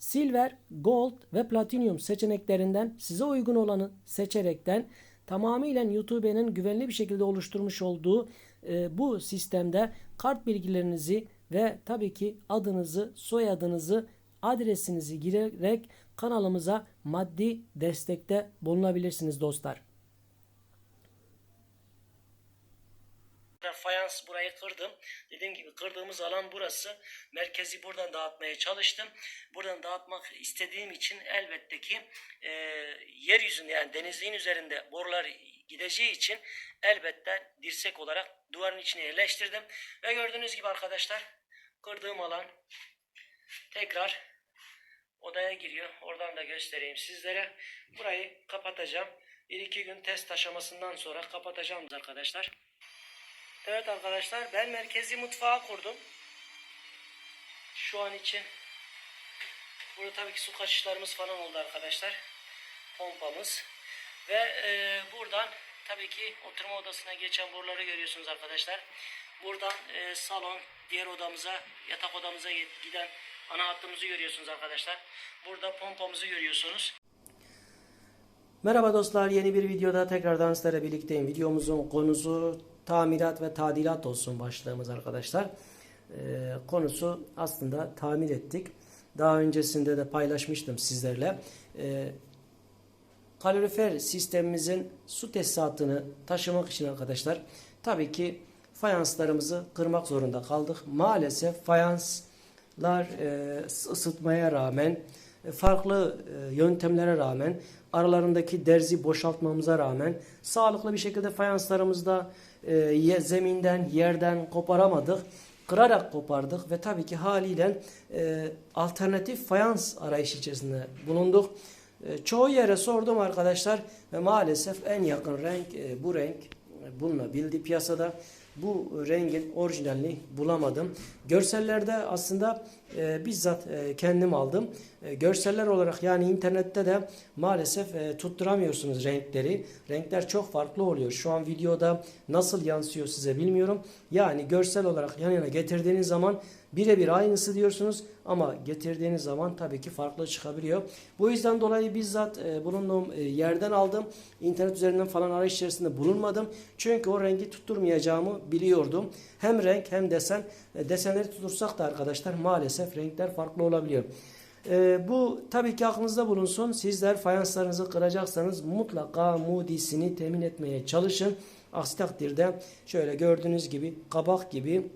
Silver, Gold ve Platinum seçeneklerinden size uygun olanı seçerekten tamamıyla YouTube'nin güvenli bir şekilde oluşturmuş olduğu e, bu sistemde kart bilgilerinizi ve tabii ki adınızı, soyadınızı, adresinizi girerek kanalımıza maddi destekte bulunabilirsiniz dostlar. Fayans burayı kırdım. Dediğim gibi kırdığımız alan burası. Merkezi buradan dağıtmaya çalıştım. Buradan dağıtmak istediğim için elbette ki e, yeryüzünde yani denizliğin üzerinde borular gideceği için elbette dirsek olarak duvarın içine yerleştirdim. Ve gördüğünüz gibi arkadaşlar kırdığım alan tekrar odaya giriyor. Oradan da göstereyim sizlere. Burayı kapatacağım. 1-2 gün test aşamasından sonra kapatacağım arkadaşlar. Evet arkadaşlar ben merkezi mutfağı kurdum. Şu an için burada tabii ki su kaçışlarımız falan oldu arkadaşlar. Pompamız. Ve e, buradan tabii ki oturma odasına geçen boruları görüyorsunuz arkadaşlar. Buradan e, salon, diğer odamıza, yatak odamıza giden ana hattımızı görüyorsunuz arkadaşlar. Burada pompamızı görüyorsunuz. Merhaba dostlar yeni bir videoda tekrardan sizlerle birlikteyim. Videomuzun konusu tamirat ve tadilat olsun başlığımız arkadaşlar. Ee, konusu aslında tamir ettik. Daha öncesinde de paylaşmıştım sizlerle. Ee, kalorifer sistemimizin su tesisatını taşımak için arkadaşlar tabii ki fayanslarımızı kırmak zorunda kaldık. Maalesef fayanslar e, ısıtmaya rağmen e, farklı e, yöntemlere rağmen aralarındaki derzi boşaltmamıza rağmen sağlıklı bir şekilde fayanslarımızda e, zeminden yerden koparamadık. Kırarak kopardık ve tabii ki haliyle e, alternatif fayans arayış içerisinde bulunduk. E, çoğu yere sordum arkadaşlar ve maalesef en yakın renk e, bu renk e, bulunabildi piyasada bu rengin orijinalini bulamadım. Görsellerde aslında e, bizzat e, kendim aldım. E, görseller olarak yani internette de maalesef e, tutturamıyorsunuz renkleri. Renkler çok farklı oluyor. Şu an videoda nasıl yansıyor size bilmiyorum. Yani görsel olarak yan yana getirdiğiniz zaman birebir aynısı diyorsunuz ama getirdiğiniz zaman tabii ki farklı çıkabiliyor. Bu yüzden dolayı bizzat e, bulunduğum e, yerden aldım. İnternet üzerinden falan arayış içerisinde bulunmadım. Çünkü o rengi tutturmayacağımı biliyordum. Hem renk hem desen. E, desenleri tutursak da arkadaşlar maalesef renkler farklı olabiliyor. E, bu tabii ki aklınızda bulunsun. Sizler fayanslarınızı kıracaksanız mutlaka mudisini temin etmeye çalışın. Aksi takdirde şöyle gördüğünüz gibi kabak gibi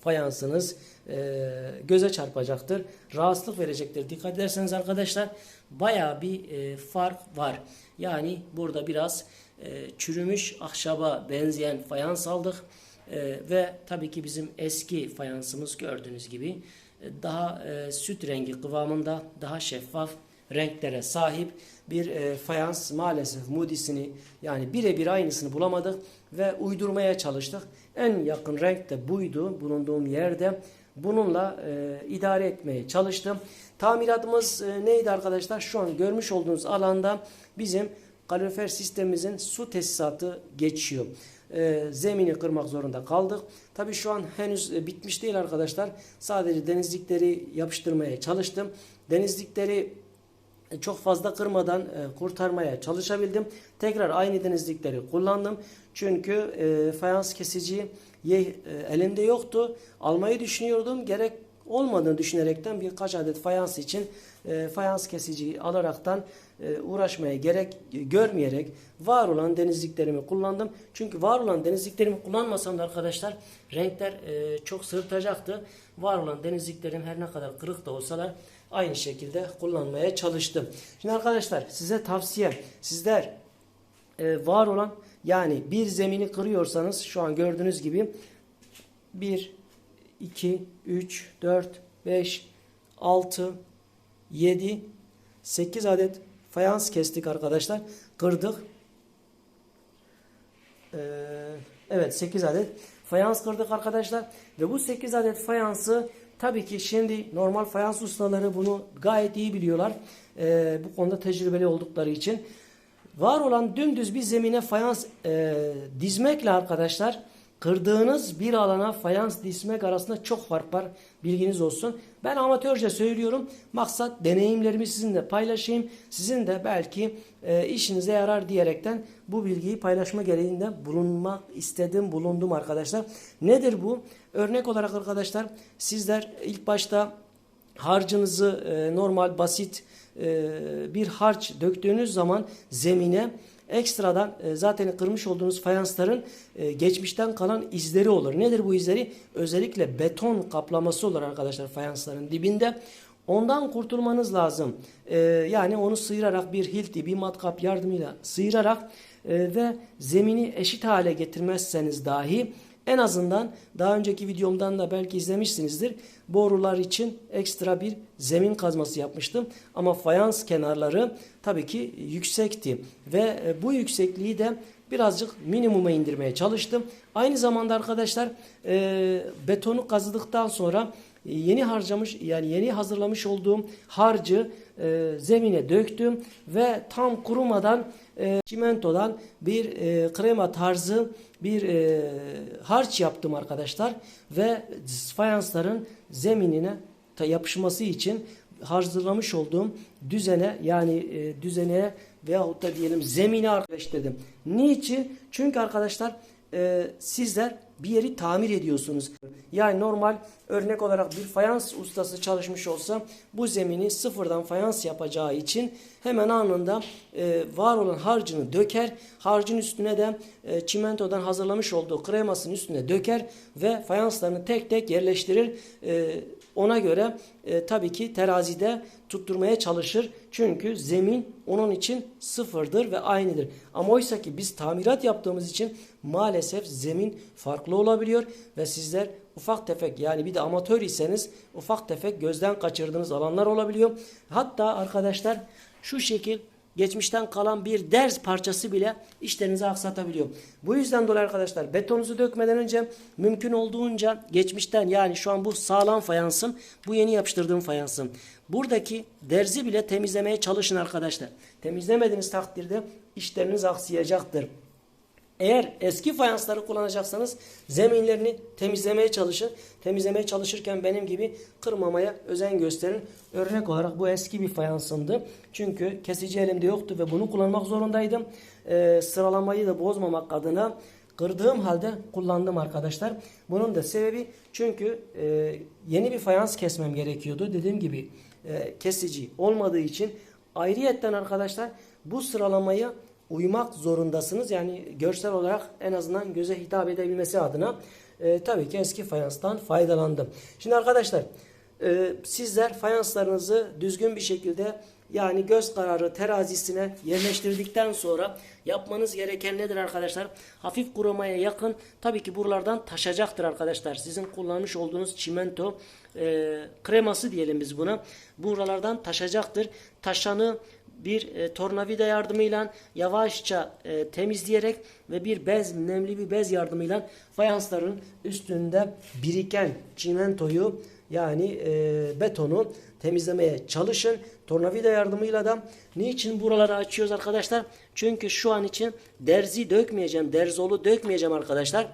fayansınız e, göze çarpacaktır. Rahatsızlık verecektir. Dikkat ederseniz arkadaşlar baya bir e, fark var. Yani burada biraz e, çürümüş ahşaba benzeyen fayans aldık. E, ve tabii ki bizim eski fayansımız gördüğünüz gibi e, daha e, süt rengi kıvamında daha şeffaf renklere sahip bir e, fayans maalesef Moody'sini yani birebir aynısını bulamadık ve uydurmaya çalıştık. En yakın renk de buydu bulunduğum yerde. Bununla e, idare etmeye çalıştım. Tamiratımız e, neydi arkadaşlar? Şu an görmüş olduğunuz alanda bizim kalorifer sistemimizin su tesisatı geçiyor. E, zemini kırmak zorunda kaldık. Tabi şu an henüz e, bitmiş değil arkadaşlar. Sadece denizlikleri yapıştırmaya çalıştım. Denizlikleri e, çok fazla kırmadan e, kurtarmaya çalışabildim. Tekrar aynı denizlikleri kullandım. Çünkü e, fayans kesici elimde yoktu. Almayı düşünüyordum. Gerek olmadığını düşünerekten birkaç adet fayans için e, fayans kesiciyi alaraktan e, uğraşmaya gerek görmeyerek var olan denizliklerimi kullandım. Çünkü var olan denizliklerimi kullanmasam da arkadaşlar renkler e, çok sırıtacaktı. Var olan denizliklerim her ne kadar kırık da olsalar aynı şekilde kullanmaya çalıştım. Şimdi arkadaşlar size tavsiye sizler e, var olan yani bir zemini kırıyorsanız şu an gördüğünüz gibi 1 2 3 4 5 6 7 8 adet fayans kestik arkadaşlar. Kırdık. Ee, evet 8 adet fayans kırdık arkadaşlar. Ve bu 8 adet fayansı tabii ki şimdi normal fayans ustaları bunu gayet iyi biliyorlar. Ee, bu konuda tecrübeli oldukları için. Var olan dümdüz bir zemine fayans e, dizmekle arkadaşlar kırdığınız bir alana fayans dizmek arasında çok fark var. Bilginiz olsun. Ben amatörce söylüyorum. Maksat deneyimlerimi sizinle paylaşayım. Sizin de belki e, işinize yarar diyerekten bu bilgiyi paylaşma gereğinde bulunmak istedim, bulundum arkadaşlar. Nedir bu? Örnek olarak arkadaşlar sizler ilk başta harcınızı e, normal basit e, bir harç döktüğünüz zaman zemine ekstradan e, zaten kırmış olduğunuz fayansların e, geçmişten kalan izleri olur. Nedir bu izleri? Özellikle beton kaplaması olur arkadaşlar fayansların dibinde. Ondan kurtulmanız lazım. E, yani onu sıyırarak bir hilti, bir matkap yardımıyla sıyırarak e, ve zemini eşit hale getirmezseniz dahi en azından daha önceki videomdan da belki izlemişsinizdir. Borular için ekstra bir zemin kazması yapmıştım. Ama fayans kenarları tabii ki yüksekti. Ve e, bu yüksekliği de birazcık minimuma indirmeye çalıştım. Aynı zamanda arkadaşlar e, betonu kazıdıktan sonra yeni harcamış yani yeni hazırlamış olduğum harcı e, zemine döktüm ve tam kurumadan e, çimentodan bir e, krema tarzı bir e, harç yaptım arkadaşlar ve fayansların zeminine yapışması için hazırlamış olduğum düzene yani e, düzene veyahut da diyelim zemine arkadaşladım. Niçin? Çünkü arkadaşlar e, sizler bir yeri tamir ediyorsunuz. Yani normal örnek olarak bir fayans ustası çalışmış olsa bu zemini sıfırdan fayans yapacağı için hemen anında e, var olan harcını döker. Harcın üstüne de e, çimentodan hazırlamış olduğu kremasının üstüne döker ve fayanslarını tek tek yerleştirir. E, ona göre e, tabii ki terazide tutturmaya çalışır. Çünkü zemin onun için sıfırdır ve aynıdır. Ama oysa ki biz tamirat yaptığımız için maalesef zemin farklı olabiliyor ve sizler ufak tefek yani bir de amatör iseniz ufak tefek gözden kaçırdığınız alanlar olabiliyor. Hatta arkadaşlar şu şekil geçmişten kalan bir ders parçası bile işlerinizi aksatabiliyor. Bu yüzden dolayı arkadaşlar betonunuzu dökmeden önce mümkün olduğunca geçmişten yani şu an bu sağlam fayansım bu yeni yapıştırdığım fayansım. Buradaki derzi bile temizlemeye çalışın arkadaşlar. Temizlemediğiniz takdirde işleriniz aksayacaktır. Eğer eski fayansları kullanacaksanız zeminlerini temizlemeye çalışın. Temizlemeye çalışırken benim gibi kırmamaya özen gösterin. Örnek olarak bu eski bir fayansımdı. Çünkü kesici elimde yoktu ve bunu kullanmak zorundaydım. Ee, sıralamayı da bozmamak adına kırdığım halde kullandım arkadaşlar. Bunun da sebebi çünkü e, yeni bir fayans kesmem gerekiyordu. Dediğim gibi e, kesici olmadığı için ayrıyetten arkadaşlar bu sıralamayı uymak zorundasınız. Yani görsel olarak en azından göze hitap edebilmesi adına e, tabii ki eski fayanstan faydalandım. Şimdi arkadaşlar e, sizler fayanslarınızı düzgün bir şekilde yani göz kararı terazisine yerleştirdikten sonra yapmanız gereken nedir arkadaşlar? Hafif kurumaya yakın tabii ki buralardan taşacaktır arkadaşlar. Sizin kullanmış olduğunuz çimento e, kreması diyelim biz buna. Buralardan taşacaktır. Taşanı bir e, tornavida yardımıyla yavaşça e, temizleyerek ve bir bez, nemli bir bez yardımıyla fayansların üstünde biriken çimentoyu yani e, betonu temizlemeye çalışın. Tornavida yardımıyla da niçin buraları açıyoruz arkadaşlar? Çünkü şu an için derzi dökmeyeceğim, derzolu dökmeyeceğim arkadaşlar.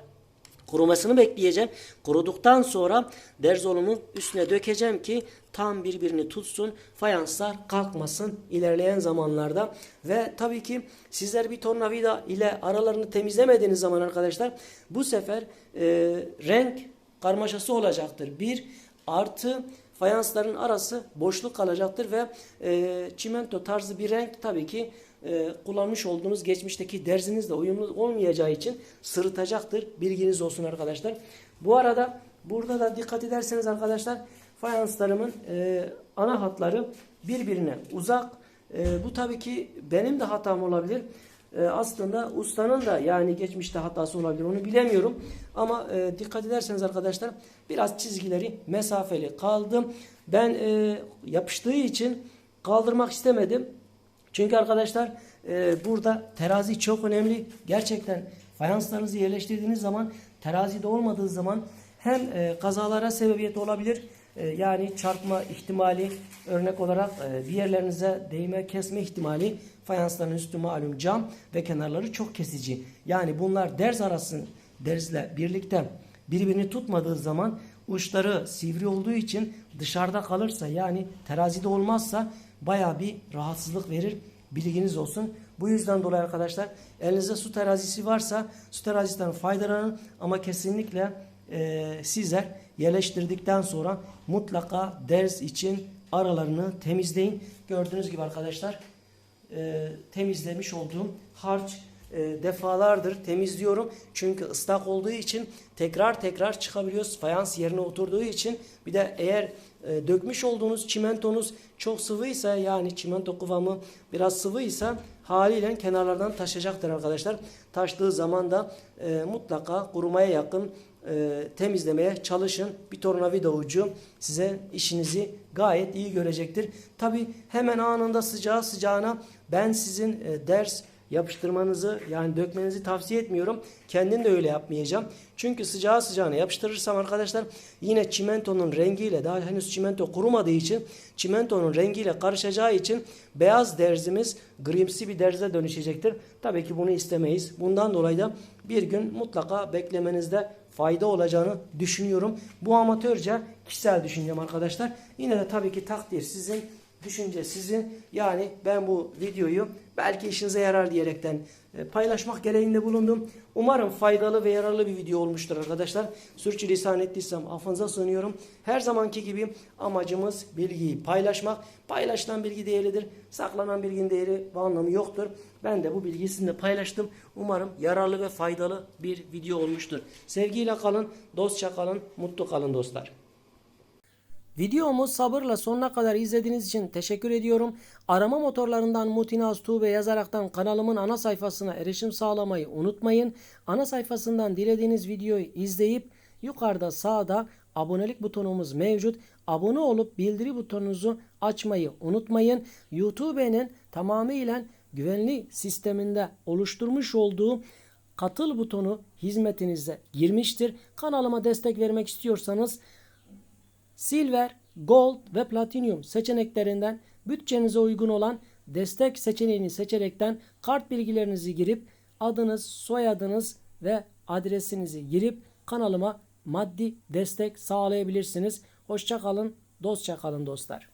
Kurumasını bekleyeceğim. Kuruduktan sonra derzolumun üstüne dökeceğim ki tam birbirini tutsun. Fayanslar kalkmasın ilerleyen zamanlarda. Ve tabii ki sizler bir tornavida ile aralarını temizlemediğiniz zaman arkadaşlar bu sefer e, renk karmaşası olacaktır. Bir artı fayansların arası boşluk kalacaktır ve e, çimento tarzı bir renk tabii ki e, kullanmış olduğunuz geçmişteki derzinizle uyumlu olmayacağı için sırıtacaktır. Bilginiz olsun arkadaşlar. Bu arada burada da dikkat ederseniz arkadaşlar fayanslarımın e, ana hatları birbirine uzak. E, bu tabii ki benim de hatam olabilir. E, aslında ustanın da yani geçmişte hatası olabilir onu bilemiyorum. Ama e, dikkat ederseniz arkadaşlar biraz çizgileri mesafeli kaldım. Ben e, yapıştığı için kaldırmak istemedim. Çünkü arkadaşlar e, burada terazi çok önemli. Gerçekten fayanslarınızı yerleştirdiğiniz zaman terazide olmadığı zaman hem e, kazalara sebebiyet olabilir. E, yani çarpma ihtimali örnek olarak e, bir yerlerinize değme kesme ihtimali fayansların üstü malum cam ve kenarları çok kesici. Yani bunlar derz arasın derzle birlikte birbirini tutmadığı zaman uçları sivri olduğu için dışarıda kalırsa yani terazide olmazsa baya bir rahatsızlık verir. Bilginiz olsun. Bu yüzden dolayı arkadaşlar elinizde su terazisi varsa su terazisinden faydalanın ama kesinlikle e, sizler yerleştirdikten sonra mutlaka ders için aralarını temizleyin. Gördüğünüz gibi arkadaşlar e, temizlemiş olduğum harç e, defalardır temizliyorum. Çünkü ıslak olduğu için tekrar tekrar çıkabiliyoruz. Fayans yerine oturduğu için bir de eğer e, dökmüş olduğunuz çimentonuz çok sıvıysa yani çimento kıvamı biraz sıvıysa haliyle kenarlardan taşacaktır arkadaşlar. Taştığı zaman da e, mutlaka kurumaya yakın e, temizlemeye çalışın. Bir tornavida ucu size işinizi gayet iyi görecektir. Tabi hemen anında sıcağı sıcağına ben sizin e, ders yapıştırmanızı yani dökmenizi tavsiye etmiyorum. Kendim de öyle yapmayacağım. Çünkü sıcağı sıcağına yapıştırırsam arkadaşlar yine çimentonun rengiyle daha henüz çimento kurumadığı için çimentonun rengiyle karışacağı için beyaz derzimiz grimsi bir derze dönüşecektir. Tabii ki bunu istemeyiz. Bundan dolayı da bir gün mutlaka beklemenizde fayda olacağını düşünüyorum. Bu amatörce kişisel düşüncem arkadaşlar. Yine de tabii ki takdir sizin düşünce sizin. Yani ben bu videoyu belki işinize yarar diyerekten e, paylaşmak gereğinde bulundum. Umarım faydalı ve yararlı bir video olmuştur arkadaşlar. Sürçülisan ettiysem affınıza sığınıyorum. Her zamanki gibi amacımız bilgiyi paylaşmak. Paylaşılan bilgi değerlidir. Saklanan bilginin değeri ve anlamı yoktur. Ben de bu bilgiyi sizinle paylaştım. Umarım yararlı ve faydalı bir video olmuştur. Sevgiyle kalın, dostça kalın, mutlu kalın dostlar. Videomu sabırla sonuna kadar izlediğiniz için teşekkür ediyorum. Arama motorlarından Mutinaz Tuğbe yazaraktan kanalımın ana sayfasına erişim sağlamayı unutmayın. Ana sayfasından dilediğiniz videoyu izleyip yukarıda sağda abonelik butonumuz mevcut. Abone olup bildiri butonunuzu açmayı unutmayın. YouTube'nin tamamıyla güvenli sisteminde oluşturmuş olduğu katıl butonu hizmetinize girmiştir. Kanalıma destek vermek istiyorsanız Silver, Gold ve Platinum seçeneklerinden bütçenize uygun olan destek seçeneğini seçerekten kart bilgilerinizi girip adınız, soyadınız ve adresinizi girip kanalıma maddi destek sağlayabilirsiniz. Hoşça kalın, dostça kalın dostlar.